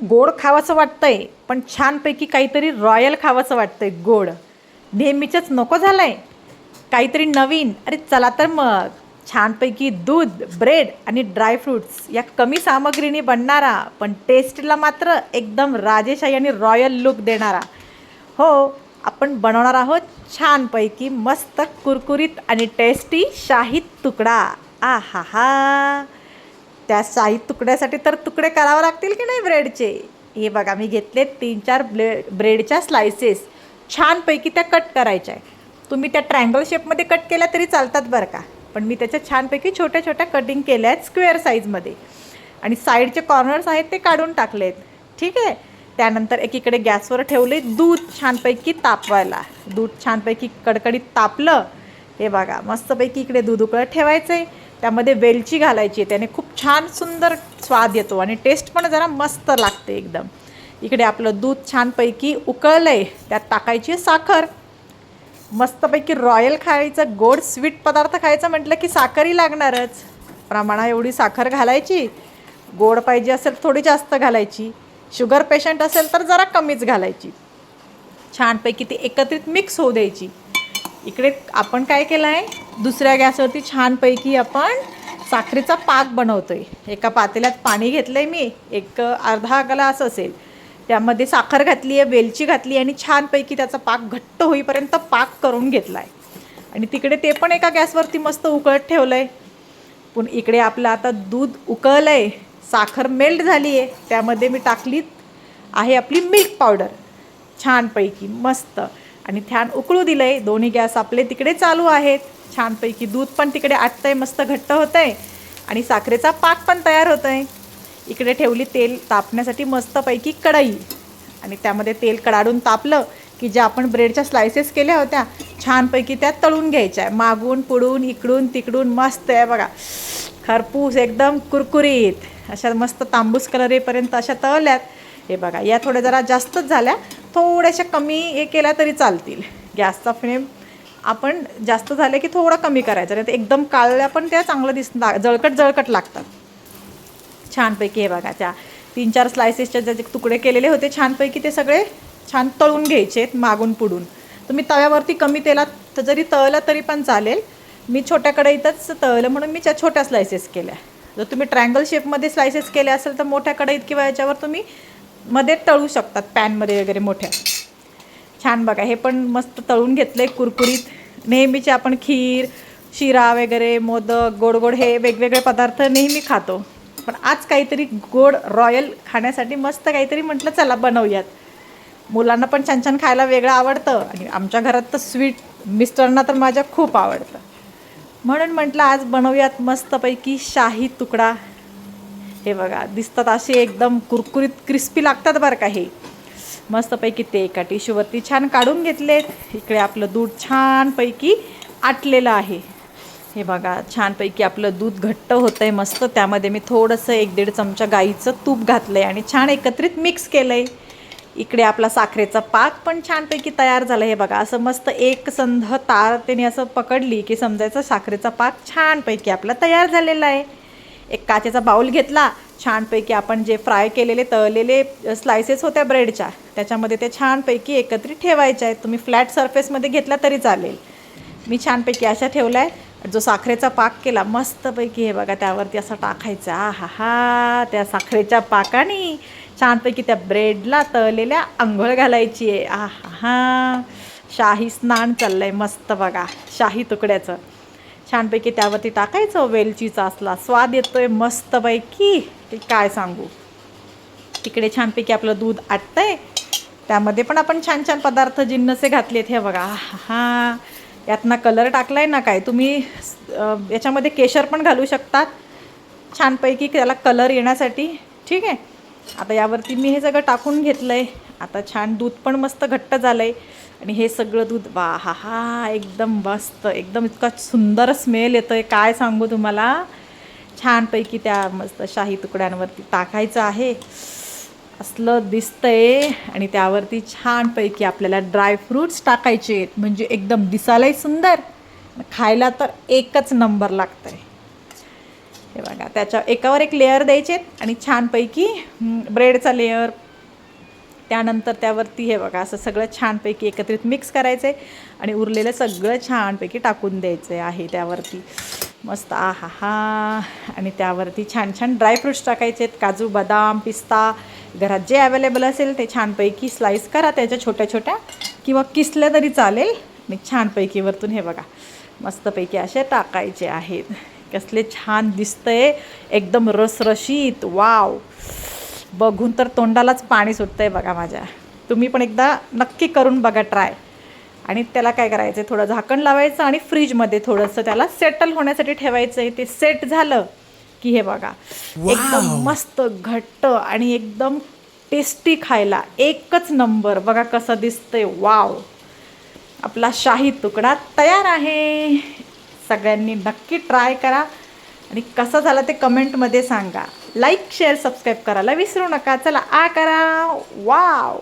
गोड खावंसं वाटतंय पण छानपैकी काहीतरी रॉयल खावंसं वाटतंय गोड. नेहमीचंच नको झालं आहे काहीतरी नवीन. अरे चला तर मग. छानपैकी दूध ब्रेड आणि ड्रायफ्रूट्स या कमी सामग्रीने बनणारा पण टेस्टला मात्र एकदम राजेशाही आणि रॉयल लुक देणारा. हो आपण बनवणार आहोत छानपैकी मस्त कुरकुरीत आणि टेस्टी शाही तुकडा. आ हा हा त्या शाही तुकड्यासाठी तर तुकडे करावे लागतील की नाही ब्रेडचे? हे बघा मी घेतले तीन चार ब्ले ब्रेडच्या स्लायसेस छानपैकी त्या कट करायच्या आहे तुम्ही त्या ट्रँगल शेपमध्ये कट केल्या तरी चालतात बरं का. पण मी त्याच्या छानपैकी छोट्या छोट्या कटिंग केल्या आहेत स्क्वेअर साईजमध्ये आणि साईडचे कॉर्नर्स आहेत ते काढून टाकले आहेत ठीक आहे? त्यानंतर एकीकडे गॅसवर ठेवले दूध छानपैकी तापवायला. दूध छानपैकी कडकडीत तापलं. हे बघा मस्तपैकी इकडे दूध उकळत ठेवायचं आहे त्यामध्ये वेलची घालायची त्याने खूप छान सुंदर स्वाद येतो आणि टेस्ट पण जरा मस्त लागते एकदम. इकडे आपलं दूध छानपैकी उकळलं आहे त्यात टाकायची आहे साखर. मस्तपैकी रॉयल खायचं गोड स्वीट पदार्थ खायचं म्हटलं की साखरही लागणारच. प्रमाणा एवढी साखर घालायची. गोड पाहिजे असेल थोडी जास्त घालायची. शुगर पेशंट असेल तर जरा कमीच घालायची. छानपैकी ती एकत्रित मिक्स होऊ द्यायची. इकडे आपण काय केलं आहे दुसऱ्या गॅसवरती छानपैकी आपण साखरेचा पाक बनवतो आहे एका पातेल्यात पाणी घेतलं आहे मी. एक अर्धा ग्लास असेल. त्यामध्ये साखर घातली आहे वेलची घातली आणि छानपैकी त्याचा पाक घट्ट होईपर्यंत पाक करून घेतला आहे आणि तिकडे ते पण एका गॅसवरती मस्त उकळत ठेवलं आहे पण इकडे आपलं आता दूध उकळलं आहे साखर मेल्ट झाली आहे त्यामध्ये मी टाकली आहे आपली मिल्क पावडर. छानपैकी मस्त. आणि छान उकळू दिलं आहे दोन्ही गॅस आपले तिकडे चालू आहेत. छानपैकी दूध पण तिकडे आटतं आहे मस्त घट्ट होतं आहे आणि साखरेचा पाक पण तयार होतं आहे इकडे ठेवली तेल तापण्यासाठी मस्तपैकी कढई. आणि त्यामध्ये तेल कडाडून तापलं की ज्या आपण ब्रेडच्या स्लायसेस केल्या होत्या छानपैकी त्या तळून घ्यायच्या. आहे मागून पुढून इकडून तिकडून मस्त आहे बघा. खरपूस एकदम कुरकुरीत. अशा मस्त तांबूस कलर येईपर्यंत अशा तळल्यात. हे बघा या थोड्या जरा जास्तच झाल्या. थोड्याशा कमी हे केल्या तरी चालतील. गॅसचा फ्लेम आपण जास्त झाले की थोडं कमी करायचं. नाही तर एकदम काळल्या पण त्या चांगलं दिस जळकट जळकट लागतात. छानपैकी हे बघा त्या तीन चार स्लायसेसच्या जे तुकडे केलेले होते छानपैकी ते सगळे छान तळून घ्यायचे मागून पुढून. तुम्ही तव्यावरती कमी तेलात तर जरी तळलं तरी पण चालेल. मी छोट्या कढईतच तळलं म्हणून मी त्या छोट्या स्लायसेस केल्या. जर तुम्ही ट्रँगल शेपमध्ये स्लायसेस केले असेल तर मोठ्या कढईत किंवा याच्यावर तुम्ही मध्ये तळू शकतात पॅनमध्ये वगैरे मोठ्या. छान बघा हे पण मस्त तळून घेतलं आहे कुरकुरीत. नेहमीचे आपण खीर शिरा वगैरे मोदक गोड गोड हे वेगवेगळे पदार्थ नेहमी खातो. पण आज काहीतरी गोड रॉयल खाण्यासाठी मस्त काहीतरी म्हटलं चला बनवूयात. मुलांना पण छान छान खायला वेगळं आवडतं आणि आमच्या घरात तर स्वीट मिस्टरना तर माझ्या खूप आवडतं. म्हणून म्हटलं आज बनवूयात मस्तपैकी शाही तुकडा. हे बघा दिसतात असे एकदम कुरकुरीत क्रिस्पी लागतात बरं का हे. मस्तपैकी ते एका टिश्यूवरती छान काढून घेतलेत. इकडे आपलं दूध छानपैकी आटलेलं आहे. हे बघा छानपैकी आपलं दूध घट्ट होतं आहे मस्त. त्यामध्ये मी थोडंसं एक दीड चमचा गाईचं तूप घातलं आहे आणि छान एकत्रित मिक्स केलं आहे इकडे आपला साखरेचा पाक पण छानपैकी तयार झाला. हे बघा असं मस्त एक संध तार त्याने असं पकडली की समजायचं साखरेचा पाक छानपैकी आपला तयार झालेला आहे. एक काचेचा बाऊल घेतला. छानपैकी आपण जे फ्राय केलेले तळलेले स्लायसेस होत्या ब्रेडच्या त्याच्यामध्ये ते छानपैकी एकत्रित ठेवायच्या आहेत. तुम्ही फ्लॅट सरफेसमध्ये घेतला तरी चालेल. मी छानपैकी अशा ठेवला आहे जो साखरेचा पाक केला मस्तपैकी हे बघा त्यावरती असं टाकायचं. आ हा हा त्या साखरेच्या पाकाने छानपैकी त्या ब्रेडला तळलेल्या आंघोळ घालायची आहे. आ हा शाही स्नान चाललं आहे मस्त बघा शाही तुकड्याचं. छानपैकी त्यावरती टाकायचं वेलचीचा असला स्वाद येतोय मस्तपैकी. ते काय सांगू? तिकडे छानपैकी आपलं दूध आटतंय. त्यामध्ये पण आपण छान छान पदार्थ जिन्नसे घातलेत हे बघा. हा. यातनं कलर टाकला आहे ना काय? तुम्ही याच्यामध्ये केशर पण घालू शकतात. छानपैकी त्याला कलर येण्यासाठी. ठीक आहे? आता यावरती मी हे सगळं टाकून घेतलं आहे आता छान दूध पण मस्त घट्ट झालं आहे आणि हे सगळं दूध वा हा हा एकदम मस्त एकदम इतका सुंदर स्मेल येतो आहे काय सांगू तुम्हाला? छानपैकी त्या मस्त शाही तुकड्यांवरती टाकायचं आहे. असलं दिसतंय. आणि त्यावरती छानपैकी आपल्याला ड्रायफ्रूट्स टाकायचे आहेत. म्हणजे एकदम दिसायलाही सुंदर खायला तर एकच नंबर लागतं आहे हे बघा त्याच्या एकावर एक लेअर द्यायचे आणि छानपैकी ब्रेडचा लेअर त्यानंतर त्यावरती हे बघा असं सगळं छानपैकी एकत्रित मिक्स करायचं आहे आणि उरलेलं सगळं छानपैकी टाकून द्यायचं आहे त्यावरती. मस्त आहा हा आणि त्यावरती छान छान ड्रायफ्रुट्स टाकायचे आहेत काजू बदाम पिस्ता. घरात जे अवेलेबल असेल ते छानपैकी स्लाईस करा त्याच्या छोट्या छोट्या. किंवा किसल्या तरी चालेल आणि छानपैकी वरतून हे बघा मस्तपैकी असे टाकायचे आहेत. कसले छान दिसतंय एकदम रसरशीत. वाव. बघून तर तोंडालाच पाणी सुटतंय बघा माझ्या. तुम्ही पण एकदा नक्की करून बघा ट्राय. आणि त्याला काय करायचं आहे थोडं झाकण लावायचं आणि फ्रीजमध्ये थोडंसं त्याला सेटल होण्यासाठी ठेवायचं आहे ते सेट झालं की हे बघा एकदम मस्त घट्ट आणि एकदम टेस्टी खायला एकच नंबर बघा कसं दिसतंय. वाव आपला शाही तुकडा तयार आहे. सगळ्यांनी नक्की ट्राय करा. आणि कसं झालं ते कमेंटमध्ये सांगा. लाईक शेअर सबस्क्राईब करायला विसरू नका. चला आ करा. वाव.